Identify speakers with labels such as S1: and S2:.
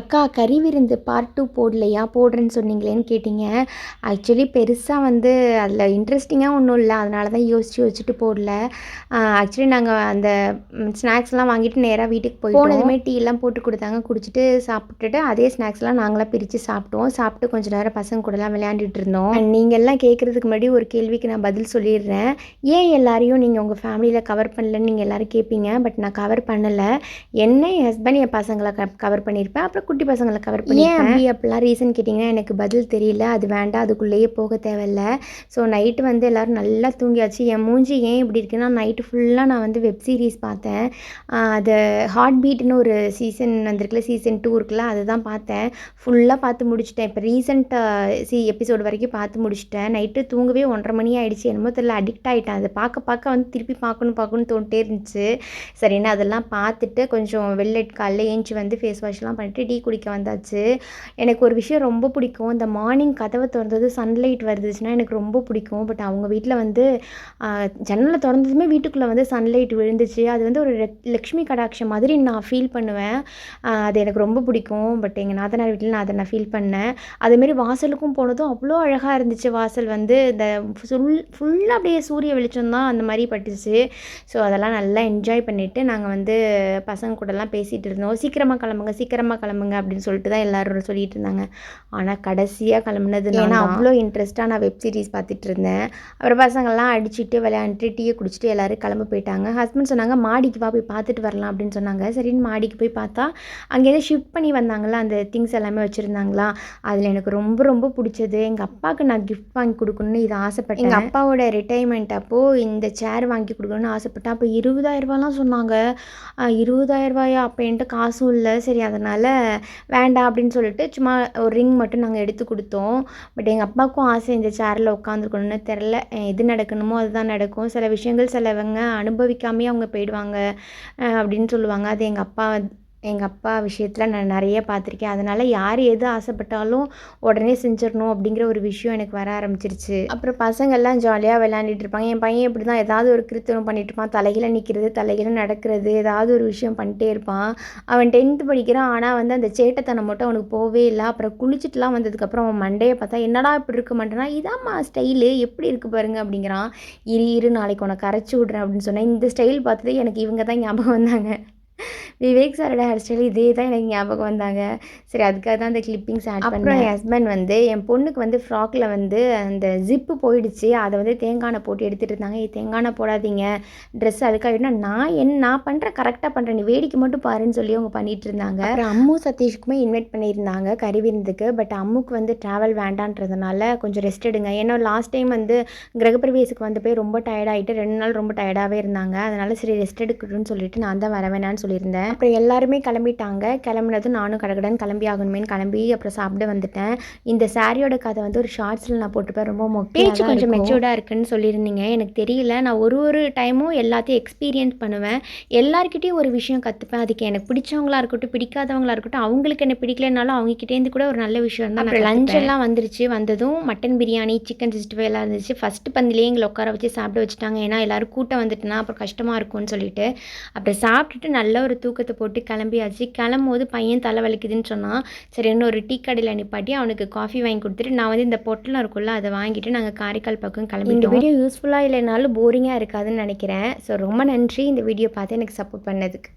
S1: அக்கா கறி விருந்து பார்ட் டூ போடலையா? போடுறேன்னு சொன்னீங்களேன்னு கேட்டிங்க. ஆக்சுவலி பெருசாக வந்து அதில் இன்ட்ரெஸ்டிங்காக ஒன்றும் இல்லை. அதனால தான் யோசித்து வச்சுட்டு போடல. ஆக்சுவலி நாங்கள் அந்த ஸ்நாக்ஸ்லாம் வாங்கிட்டு நேராக வீட்டுக்கு போய் போனதுமே டீ எல்லாம் போட்டு கொடுத்தாங்க. குடிச்சிட்டு சாப்பிட்டுட்டு அதே ஸ்நாக்ஸ்லாம் நாங்களாம் பிரித்து சாப்பிட்டோம். சாப்பிட்டு கொஞ்சம் நேரம் பசங்க கூடலாம் விளையாண்டுட்டு இருந்தோம். And நீங்க எல்லாம் கேட்குறதுக்கு முன்னாடி ஒரு கேள்விக்கு நான் பதில் சொல்லிடுறேன். ஏன் எல்லாரையும் நீங்கள் உங்கள் ஃபேமிலியில் கவர் பண்ணலன்னு நீங்கள் எல்லாரும் கேட்பீங்க பட் நான் கவர் பண்ணலை. என்ன என் ஹஸ்பண்ட் என் பசங்களை கவர் பண்ணியிருப்பேன். அப்புறம் குட்டி பசங்களை கவர் பண்ணியிருப்பேன் அப்படி அப்படிலாம் ரீசன் கேட்டிங்கன்னா எனக்கு பதில் தெரியல. அது வேண்டாம் அதுக்குள்ளேயே போக தேவையில்ல. ஸோ நைட்டு வந்து எல்லோரும் நல்லா தூங்கியாச்சு. என் மூஞ்சி ஏன் இப்படி இருக்குன்னா நைட்டு ஃபுல்லாக நான் வந்து வெப் சீரிஸ் பார்த்தேன். அது ஹார்ட் பீட்னு ஒரு சீசன் வந்திருக்குல்ல சீசன் டூ இருக்குல்ல அதுதான் பார்த்தேன். ஃபுல்லாக பார்த்து முடிச்சிட்டேன். இப்போ ரீசெண்டாக சி எபிசோடு வரைக்கும் பார்த்து முடிச்சிட்டேன். நைட்டு தூங்கவே ஒன்றரை மணி ஆகிடுச்சு என்னமோ தெரியல அடிக்ட் ஆகிட்டேன் அதை பார்க்க பார்க்க வந்து திருப்பி பார்க்கணும் பார்க்கணும்னு தோணிட்டே இருந்துச்சு. சரின்னு அதெல்லாம் பார்த்துட்டு கொஞ்சம் வெள்ளட் காலைல ஏஞ்சி வந்து ஃபேஸ் வாஷ்லாம் பண்ணிட்டு டீ குடிக்க வந்தாச்சு. எனக்கு ஒரு விஷயம் ரொம்ப பிடிக்கும். இந்த மார்னிங் கதவை திறந்தது சன்லைட் வருதுச்சுன்னா எனக்கு ரொம்ப பிடிக்கும். பட் அவங்க வீட்டில் வந்து ஜன்னலை திறந்ததுமே வீட்டுக்குள்ளே வந்து சன்லைட் விழுந்துச்சு. அது வந்து ஒரு லக்ஷ்மி கடாட்சம் மாதிரி நான் ஃபீல் பண்ணுவேன். அது எனக்கு ரொம்ப பிடிக்கும். பட் எங்கள் நாத்தனார் வீட்டில் நான் அதை நான் ஃபீல் பண்ணேன். அதேமாரி வாசலுக்கும் போனதும் அவ்வளோ அழகாக இருந்துச்சு. வாசல் வந்து இந்த ஃபுல் ஃபுல்லாக அப்படியே சூரிய வெளிச்சம் தான் அந்த மாதிரி பட்டுச்சு. ஸோ அதெல்லாம் நல்லா என்ஜாய் பண்ணிவிட்டு நாங்கள் வந்து பசங்க கூடலாம் பேசிகிட்டு இருந்தோம். சீக்கிரமாக கிளம்புங்க சீக்கிரமாக கிளம்புங்க. அப்படின்னு சொல்லிட்டு தான் எல்லாரும் சொல்லிட்டு இருந்தாங்க. ஆனால் கடைசியாக கிளம்புனது ஏன்னா அவ்வளோ இன்ட்ரெஸ்ட்டாக நான் வெப் சீரிஸ் பார்த்துட்டு இருந்தேன். அப்புறம் பசங்கள்லாம் அடிச்சுட்டு விளையாண்டுட்டு டீயை குடிச்சிட்டு எல்லாரும் கிளம்ப போயிட்டாங்க. ஹஸ்பண்ட் சொன்னாங்க மாடிக்கு வா போய் பார்த்துட்டு வரலாம் அப்படின்னு சொன்னாங்க. சரின்னு மாடிக்கு போய் பார்த்தா அங்கேருந்து ஷிஃப்ட் பண்ணி வந்தாங்களா அந்த திங்ஸ் எல்லாமே வச்சுருந்தாங்களா? அதில் எனக்கு ரொம்ப ரொம்ப பிடிச்சது. எங்கள் அப்பாவுக்கு நான் கிஃப்ட் வாங்கி கொடுக்கணும்னு இது ஆசைப்பட்டேன். எங்கள் அப்பாவோட ரிட்டைர்மெண்ட் அப்போது இந்த சேர் வாங்கி கொடுக்கணும்னு ஆசைப்பட்டேன். அப்போ இருபதாயிரரூபாலாம் சொன்னாங்க. இருபதாயிரரூபாயா அப்போ என்கிட்ட காசும் இல்லை. சரி அதனால் வேண்டாம் அப்படின்னு சொல்லிட்டு சும்மா ஒரு ரிங் மட்டும் நாங்கள் எடுத்து கொடுத்தோம். பட் எங்கள் அப்பாவுக்கும் ஆசை இந்த சேரில் உட்காந்துருக்கணும்னு தெரில எது நடக்கணுமோ அதுதான் நடக்கும். சில விஷயங்கள் சிலவங்க அனுபவிக்காமே அவங்க போயிடுவாங்க அப்படின்னு சொல்லுவாங்க. அது எங்கள் அப்பா எங்கள் அப்பா விஷயத்தில் நான் நிறைய பார்த்துருக்கேன். அதனால் யார் எது ஆசைப்பட்டாலும் உடனே செஞ்சிடணும் அப்படிங்கிற ஒரு விஷயம் எனக்கு வர ஆரம்பிச்சிருச்சு. அப்புறம் பசங்கள்லாம் ஜாலியாக விளையாண்டுட்டு இருப்பாங்க. என் பையன் இப்படி தான் ஏதாவது ஒரு கிருத்தனம் பண்ணிட்டு இருப்பான். தலைகளை நிற்கிறது தலைகீழ நடக்கிறது ஏதாவது ஒரு விஷயம் பண்ணிட்டே இருப்பான். அவன் டென்த்து படிக்கிறான். ஆனால் வந்து அந்த சேட்டைத்தனம் மட்டும் அவனுக்கு போகவே இல்லை. அப்புறம் குளிச்சுட்டுலாம் வந்ததுக்கப்புறம் அவன் மண்டையை பார்த்தா என்னடா இப்படி இருக்க மாட்டேன்னா இதாம்மா ஸ்டைலு எப்படி இருக்கு பாருங்க அப்படிங்கிறான். இரு இரு நாளைக்கு உனக்கு கரைச்சி விட்றேன் அப்படின்னு சொன்னேன். இந்த ஸ்டைல் பார்த்தது எனக்கு இவங்க தான் ஞாபகம் வந்தாங்க. விவேக் சாரோட ஹேர் ஸ்டைல் இதே தான் எனக்கு ஞாபகம் வந்தாங்க. சரி அதுக்காக தான் அந்த கிளிப்பிங்ஸ் ஆட் அப்புறம் என் ஹஸ்பண்ட் வந்து என் பொண்ணுக்கு வந்து ஃப்ராக்கில் வந்து அந்த ஜிப்பு போயிடுச்சு. அதை வந்து தேங்காய் போட்டு எடுத்துகிட்டு இருந்தாங்க. "ஏய், தேங்காய் போடாதீங்க. ட்ரெஸ் அதுக்காக நான் என்ன நான் பண்ணுறேன் கரெக்டாக பண்ணுறேன் நீ வேடிக்கை மட்டும் பாருன்னு சொல்லி அவங்க பண்ணிட்டு இருந்தாங்க. அப்புறம் அம்மு சதீஷ்க்குமே இன்வைட் பண்ணியிருந்தாங்க கறி விருந்துக்கு பட் அம்முக்கு வந்து ட்ராவல் வேண்டான்றதுனால கொஞ்சம் ரெஸ்ட் எடுங்க. ஏன்னா லாஸ்ட் டைம் வந்து கிரகப்பிரவேசுக்கு வந்து போய் ரொம்ப டயர்டாகிட்டு ரெண்டு நாள் ரொம்ப டயர்டாகவே இருந்தாங்க. அதனால சரி ரெஸ்ட் எடுக்கட்டும்னு சொல்லிட்டு நான் தான் வர வேணான்னு சொல்லியிருந்தேன். அப்புறம் எல்லாருமே கிளம்பிட்டாங்க. கிளம்புனதும் நானும் கடகடன் கிளம்பி ஆகணுமேன்னு கிளம்பி அப்புறம் சாப்பிட வந்துட்டேன். இந்த சாரியோட கதை வந்து ஒரு ஷார்ட்ஸில் நான் போட்டுப்பேன் ரொம்ப மொக்கையாக பேச்சு கொஞ்சம் மெச்சூர்டாக இருக்குன்னு சொல்லியிருந்தீங்க. எனக்கு தெரியல. நான் ஒரு ஒரு டைமும் எல்லாத்தையும் எக்ஸ்பீரியன்ஸ் பண்ணுவேன். எல்லாருக்கிட்டையும் ஒரு விஷயம் கற்றுப்பேன் அதுக்கு எனக்கு பிடிச்சவங்களா இருக்கட்டும் பிடிக்காதவங்களா இருக்கட்டும் அவங்களுக்கு என்ன பிடிக்கலனாலும் அவங்ககிட்டேருந்து கூட ஒரு நல்ல விஷயம் தான் லஞ்ச் எல்லாம் வந்துருச்சு. வந்ததும் mutton biryani chicken sixty five எல்லாம் இருந்துச்சு. ஃபஸ்ட்டு பந்திலே எங்களை உட்கார வச்சு சாப்பிட வச்சுட்டாங்க. ஏன்னா எல்லாரும் கூட்டம் வந்துட்டுனா அப்புறம் கஷ்டமாக இருக்கும்னு சொல்லிட்டு. அப்புறம் சாப்பிட்டுட்டு நல்ல ஒரு தூக்கத்தை போட்டு கிளம்பியாச்சு. கிளம்பும் போது பையன் தலை வலிக்குதுன்னு சொன்னான். சரி இன்னும் ஒரு டீ கடையில் நிப்பாட்டி அவனுக்கு காஃபி வாங்கி கொடுத்துட்டு நான் வந்து இந்த பொட்டலம் இருக்குல்ல அதை வாங்கிட்டு நாங்கள் காரைக்கால் பக்கம் கிளம்பி இந்த வீடியோ யூஸ்ஃபுல்லாக இல்லைனாலும் போரிங்காக இருக்காதுன்னு நினைக்கிறேன். ஸோ ரொம்ப நன்றி. இந்த வீடியோ பார்த்து எனக்கு சப்போர்ட் பண்ணதுக்கு.